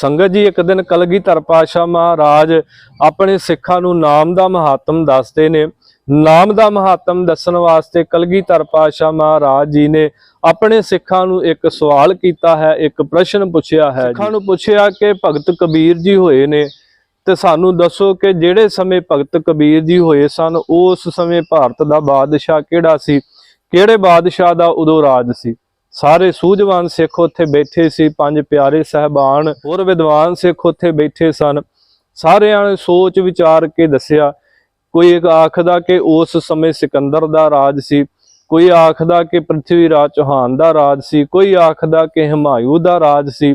ਸੰਗਤ ਜੀ, ਇੱਕ ਦਿਨ ਕਲਗੀਧਰ ਪਾਸ਼ਾ ਮਹਾਰਾਜ ਆਪਣੇ ਸਿੱਖਾਂ ਨੂੰ ਨਾਮ ਦਾ ਮਹਾਤਮ ਦੱਸਦੇ ਨੇ। ਨਾਮ ਦਾ ਮਹਾਤਮ ਦੱਸਣ ਵਾਸਤੇ ਕਲਗੀਧਰ ਪਾਸ਼ਾ ਮਹਾਰਾਜ ਜੀ ਨੇ ਆਪਣੇ ਸਿੱਖਾਂ ਨੂੰ ਇੱਕ ਸਵਾਲ ਕੀਤਾ ਹੈ, ਇੱਕ ਪ੍ਰਸ਼ਨ ਪੁੱਛਿਆ ਹੈ ਸਿੱਖਾਂ ਨੂੰ ਪੁੱਛਿਆ ਕਿ ਭਗਤ ਕਬੀਰ ਜੀ ਹੋਏ ਨੇ ਤੇ ਸਾਨੂੰ ਦੱਸੋ ਕਿ ਜਿਹੜੇ ਸਮੇਂ ਭਗਤ ਕਬੀਰ ਜੀ ਹੋਏ ਸਨ, ਉਸ ਸਮੇਂ ਭਾਰਤ ਦਾ ਬਾਦਸ਼ਾਹ ਕਿਹੜਾ ਸੀ? ਕਿਹੜੇ ਬਾਦਸ਼ਾਹ ਦਾ ਉਦੋਂ ਰਾਜ ਸੀ? ਸਾਰੇ ਸੂਝਵਾਨ ਸਿੱਖ ਉੱਥੇ ਬੈਠੇ ਸੀ, ਪੰਜ ਪਿਆਰੇ ਸਹਿਬਾਨ, ਹੋਰ ਵਿਦਵਾਨ ਸਿੱਖ ਉੱਥੇ ਬੈਠੇ ਸਨ। ਸਾਰਿਆਂ ਨੇ ਸੋਚ ਵਿਚਾਰ ਕੇ ਦੱਸਿਆ, ਕੋਈ ਇੱਕ ਆਖਦਾ ਕਿ ਉਸ ਸਮੇਂ ਸਿਕੰਦਰ ਦਾ ਰਾਜ ਸੀ, ਕੋਈ ਆਖਦਾ ਕਿ ਪ੍ਰਿਥਵੀ ਰਾਜ ਚੌਹਾਨ ਦਾ ਰਾਜ ਸੀ, ਕੋਈ ਆਖਦਾ ਕਿ ਹਮਾਯੂ ਦਾ ਰਾਜ ਸੀ।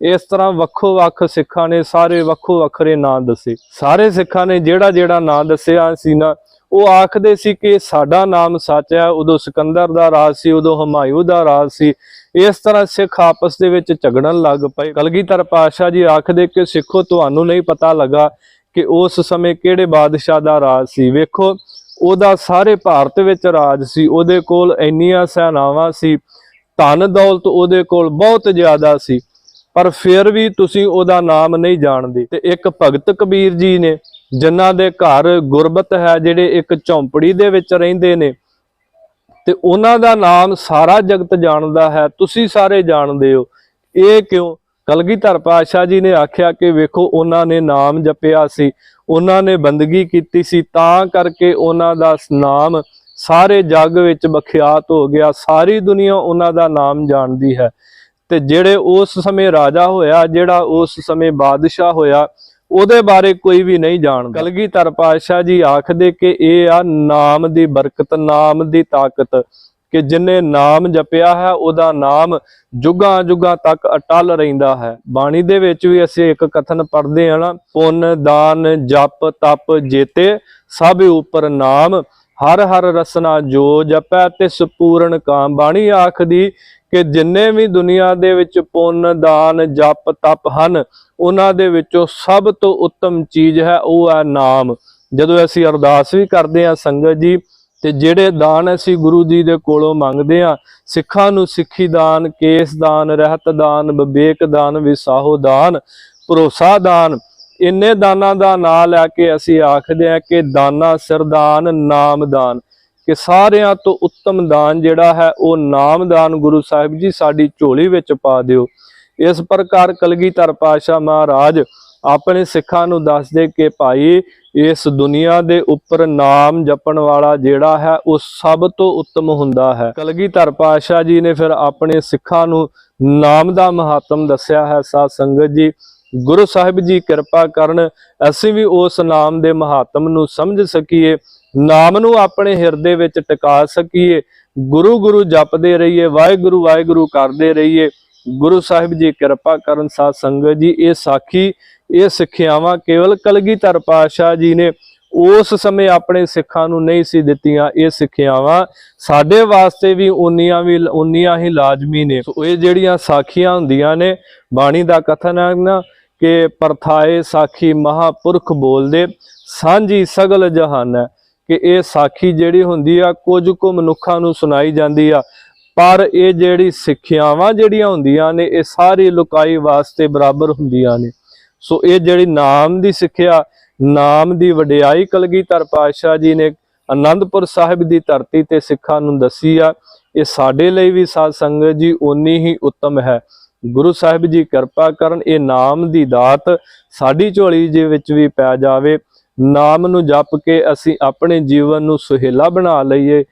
ਇਸ ਤਰ੍ਹਾਂ ਵੱਖੋ ਵੱਖ ਸਿੱਖਾਂ ਨੇ ਸਾਰੇ ਵੱਖੋ ਵੱਖਰੇ ਨਾਂ ਦੱਸੇ। ਸਾਰੇ ਸਿੱਖਾਂ ਨੇ ਜਿਹੜਾ ਜਿਹੜਾ ਨਾਂ ਦੱਸਿਆ ਸੀ ਨਾ ਉਹ ਆਖਦੇ ਸੀ ਕਿ ਸਾਡਾ ਨਾਮ ਸੱਚ ਹੈ, ਉਦੋਂ ਸਿਕੰਦਰ ਦਾ ਰਾਜ ਸੀ, ਉਦੋਂ ਹਮਾਯੂ ਦਾ ਰਾਜ ਸੀ। ਇਸ ਤਰ੍ਹਾਂ ਸਿੱਖ ਆਪਸ ਦੇ ਵਿੱਚ ਝਗੜਨ ਲੱਗ ਪਏ। ਕਲਗੀਧਰ ਪਾਤਸ਼ਾਹ ਜੀ ਆਖਦੇ ਕਿ ਸਿੱਖੋ, ਤੁਹਾਨੂੰ ਨਹੀਂ ਪਤਾ ਲੱਗਾ ਕਿ ਉਸ ਸਮੇਂ ਕਿਹੜੇ ਬਾਦਸ਼ਾਹ ਦਾ ਰਾਜ ਸੀ। ਵੇਖੋ, ਉਹਦਾ ਸਾਰੇ ਭਾਰਤ ਵਿੱਚ ਰਾਜ ਸੀ, ਉਹਦੇ ਕੋਲ ਇੰਨੀਆਂ ਸੈਨਾਵਾਂ ਸੀ, ਧਨ ਦੌਲਤ ਉਹਦੇ ਕੋਲ ਬਹੁਤ ਜ਼ਿਆਦਾ ਸੀ। ਪਰ ਫਿਰ ਵੀ ਤੁਸੀਂ ਉਹਦਾ ਨਾਮ ਨਹੀਂ ਜਾਣਦੇ। ਤੇ ਇੱਕ ਭਗਤ ਕਬੀਰ ਜੀ ਨੇ ਜਿਨ੍ਹਾਂ ਦੇ ਘਰ ਗੁਰਬਤ ਹੈ, ਜਿਹੜੇ ਇੱਕ ਝੌਂਪੜੀ ਦੇ ਵਿੱਚ ਰਹਿੰਦੇ ਨੇ। ਤੇ ਉਹਨਾਂ ਦਾ ਨਾਮ ਸਾਰਾ ਜਗਤ ਜਾਣਦਾ ਹੈ। ਤੁਸੀਂ ਸਾਰੇ ਜਾਣਦੇ ਹੋ। ਇਹ ਕਿਉਂ? ਕਲਗੀਧਰ ਪਾਤਸ਼ਾਹ ਜੀ ਨੇ ਆਖਿਆ ਕਿ ਵੇਖੋ, ਉਹਨਾਂ ਨੇ ਨਾਮ ਜਪਿਆ ਸੀ। ਉਹਨਾਂ ਨੇ ਬੰਦਗੀ ਕੀਤੀ ਸੀ। ਤਾਂ ਕਰਕੇ ਉਹਨਾਂ ਦਾ ਨਾਮ ਸਾਰੇ ਜੱਗ ਵਿੱਚ ਬਖਿਆਤ ਹੋ ਗਿਆ। ਸਾਰੀ ਦੁਨੀਆ ਉਹਨਾਂ ਦਾ ਨਾਮ ਜਾਣਦੀ ਹੈ। ਤੇ ਜਿਹੜੇ ਉਸ ਸਮੇਂ ਰਾਜਾ ਹੋਇਆ, ਜਿਹੜਾ ਉਸ ਸਮੇਂ ਬਾਦਸ਼ਾਹ ਹੋਇਆ ਉਹਦੇ ਬਾਰੇ ਕੋਈ ਵੀ ਨਹੀਂ ਜਾਣਦਾ। ਕਲਗੀਧਰ ਪਾਤਸ਼ਾਹ ਜੀ ਆਖਦੇ ਕਿ ਇਹ ਆ ਨਾਮ ਦੀ ਬਰਕਤ, ਨਾਮ ਦੀ ਤਾਕਤ, ਕਿ ਜਿਨੇ ਨਾਮ ਜਪਿਆ ਹੈ, ਉਹਦਾ ਨਾਮ ਜੁਗਾਂ ਜੁਗਾਂ ਤੱਕ ਅਟਲ ਰਹਿੰਦਾ ਹੈ। ਬਾਣੀ ਦੇ ਵਿੱਚ ਵੀ ਅਸੀਂ ਇੱਕ ਕਥਨ ਪੜ੍ਹਦੇ ਹਾਂ ਨਾ, ਪੁੰਨ, ਦਾਨ, ਜਪ, ਤਪ, ਜੇਤੇ, ਸਭ ਉਪਰ ਨਾਮ, ਹਰ ਹਰ ਰਸਨਾ ਜੋ ਜਪੈ ਤਿਸ ਪੂਰਨ ਕਾਮ। ਬਾਣੀ ਆਖਦੀ ਕਿ ਜਿੰਨੇ ਵੀ ਦੁਨੀਆ ਦੇ ਵਿੱਚ ਪੁੰਨ, ਦਾਨ, ਜਪ, ਤਪ ਹਨ, ਉਹਨਾਂ ਦੇ ਵਿੱਚੋਂ ਸਭ ਤੋਂ ਉੱਤਮ ਚੀਜ਼ ਹੈ, ਉਹ ਹੈ ਨਾਮ। ਜਦੋਂ ਅਸੀਂ ਅਰਦਾਸ ਵੀ ਕਰਦੇ ਹਾਂ ਸੰਗਤ ਜੀ, ਤੇ ਜਿਹੜੇ ਦਾਨ ਅਸੀਂ ਗੁਰੂ ਜੀ ਦੇ ਕੋਲੋਂ ਮੰਗਦੇ ਹਾਂ, ਸਿੱਖਾਂ ਨੂੰ ਸਿੱਖੀ ਦਾਨ, ਕੇਸ ਦਾਨ, ਰਹਿਤ ਦਾਨ, ਵਿਵੇਕ ਦਾਨ, ਵਿਸਾਹੋ ਦਾਨ, ਭਰੋਸਾ ਦਾਨ, ਇੰਨੇ ਦਾਨਾਂ ਦਾ ਨਾਂ ਲੈ ਕੇ ਅਸੀਂ ਆਖਦੇ ਹਾਂ ਕਿ ਦਾਨਾ ਸਰਦਾਨ ਨਾਮ ਦਾਨ। ਕਿ ਸਾਰਿਆਂ ਤੋਂ ਉੱਤਮ ਦਾਨ ਜਿਹੜਾ ਹੈ, ਉਹ ਨਾਮਦਾਨ ਗੁਰੂ ਸਾਹਿਬ ਜੀ ਸਾਡੀ ਝੋਲੀ ਵਿੱਚ ਪਾ ਦਿਓ। ਇਸ ਪ੍ਰਕਾਰ ਕਲਗੀਧਰ ਪਾਸ਼ਾ ਮਹਾਰਾਜ ਆਪਣੇ ਸਿੱਖਾਂ ਨੂੰ ਦੱਸਦੇ ਕਿ ਭਾਈ, ਇਸ ਦੁਨੀਆ ਦੇ ਉੱਪਰ ਨਾਮ ਜਪਣ ਵਾਲਾ ਜਿਹੜਾ ਹੈ, ਉਹ ਸਭ ਤੋਂ ਉੱਤਮ ਹੁੰਦਾ ਹੈ। ਕਲਗੀਧਰ ਪਾਸ਼ਾ ਜੀ ਨੇ ਫਿਰ ਆਪਣੇ ਸਿੱਖਾਂ ਨੂੰ ਨਾਮ ਦਾ ਮਹਾਤਮ ਦੱਸਿਆ ਹੈ। ਸਾਧ ਸੰਗਤ ਜੀ, ਗੁਰੂ ਸਾਹਿਬ ਜੀ ਕਿਰਪਾ ਕਰਨ ਅਸੀਂ ਵੀ ਉਸ ਨਾਮ ਦੇ ਮਹਾਤਮ ਨੂੰ ਸਮਝ ਸਕੀਏ। ਨਾਮ ਨੂੰ ਆਪਣੇ ਹਿਰਦੇ ਵਿੱਚ ਟਿਕਾ ਸਕੀਏ। ਗੁਰੂ ਗੁਰੂ ਜਪਦੇ ਰਹੀਏ, ਵਾਹਿਗੁਰੂ ਵਾਹਿਗੁਰੂ ਕਰਦੇ ਰਹੀਏ। ਗੁਰੂ ਸਾਹਿਬ ਜੀ ਕਿਰਪਾ ਕਰਨ ਸਾਧ ਸੰਗਤ ਜੀ, ਇਹ ਸਾਖੀ, ਇਹ ਸਿੱਖਿਆਵਾਂ ਕੇਵਲ ਕਲਗੀਧਰ ਪਾਤਸ਼ਾਹ ਜੀ ਨੇ ਉਸ ਸਮੇਂ ਆਪਣੇ ਸਿੱਖਾਂ ਨੂੰ ਨਹੀਂ ਸੀ ਦਿੱਤੀਆਂ। ਇਹ ਸਿੱਖਿਆਵਾਂ ਸਾਡੇ ਵਾਸਤੇ ਵੀ ਉਨੀਆਂ ਵੀ, ਉਨੀਆਂ ਹੀ ਲਾਜ਼ਮੀ ਨੇ। ਸੋ ਇਹ ਜਿਹੜੀਆਂ ਸਾਖੀਆਂ ਹੁੰਦੀਆਂ ਨੇ, ਬਾਣੀ ਦਾ ਕਥਨ ਹੈ ਨਾ ਕਿ ਪਰਥਾਏ ਸਾਖੀ ਮਹਾਪੁਰਖ ਬੋਲਦੇ, ਸਾਂਝੀ ਸਗਲ ਜਹਾਨ ਹੈ। ਕਿ ਇਹ ਸਾਖੀ ਜਿਹੜੀ ਹੁੰਦੀ ਆ, ਕੁਝ ਕੁ ਮਨੁੱਖਾਂ ਨੂੰ ਸੁਣਾਈ ਜਾਂਦੀ ਆ। ਪਰ ਇਹ ਜਿਹੜੀ ਸਿੱਖਿਆਵਾਂ ਜਿਹੜੀਆਂ ਹੁੰਦੀਆਂ ਨੇ, ਇਹ ਸਾਰੀ ਲੁਕਾਈ ਵਾਸਤੇ ਬਰਾਬਰ ਹੁੰਦੀਆਂ ਨੇ। ਸੋ ਇਹ ਜਿਹੜੀ ਨਾਮ ਦੀ ਸਿੱਖਿਆ, ਨਾਮ ਦੀ ਵਡਿਆਈ ਕਲਗੀਧਰ ਪਾਤਸ਼ਾਹ ਜੀ ਨੇ ਅਨੰਦਪੁਰ ਸਾਹਿਬ ਦੀ ਧਰਤੀ ਤੇ ਸਿੱਖਾਂ ਨੂੰ ਦੱਸੀ ਆ, ਇਹ ਸਾਡੇ ਲਈ ਵੀ ਸਾਧ ਸੰਗਤ ਜੀ ਓਨੀ ਹੀ ਉੱਤਮ ਹੈ। ਗੁਰੂ ਸਾਹਿਬ ਜੀ ਕਿਰਪਾ ਕਰਨ ਇਹ ਨਾਮ ਦੀ ਦਾਤ ਸਾਡੀ ਝੋਲੀ ਦੇ ਵਿੱਚ ਵੀ ਪੈ ਜਾਵੇ। ਨਾਮ ਨੂੰ ਜਪ ਕੇ ਅਸੀਂ ਆਪਣੇ ਜੀਵਨ ਨੂੰ ਸੁਹੇਲਾ ਬਣਾ ਲਈਏ।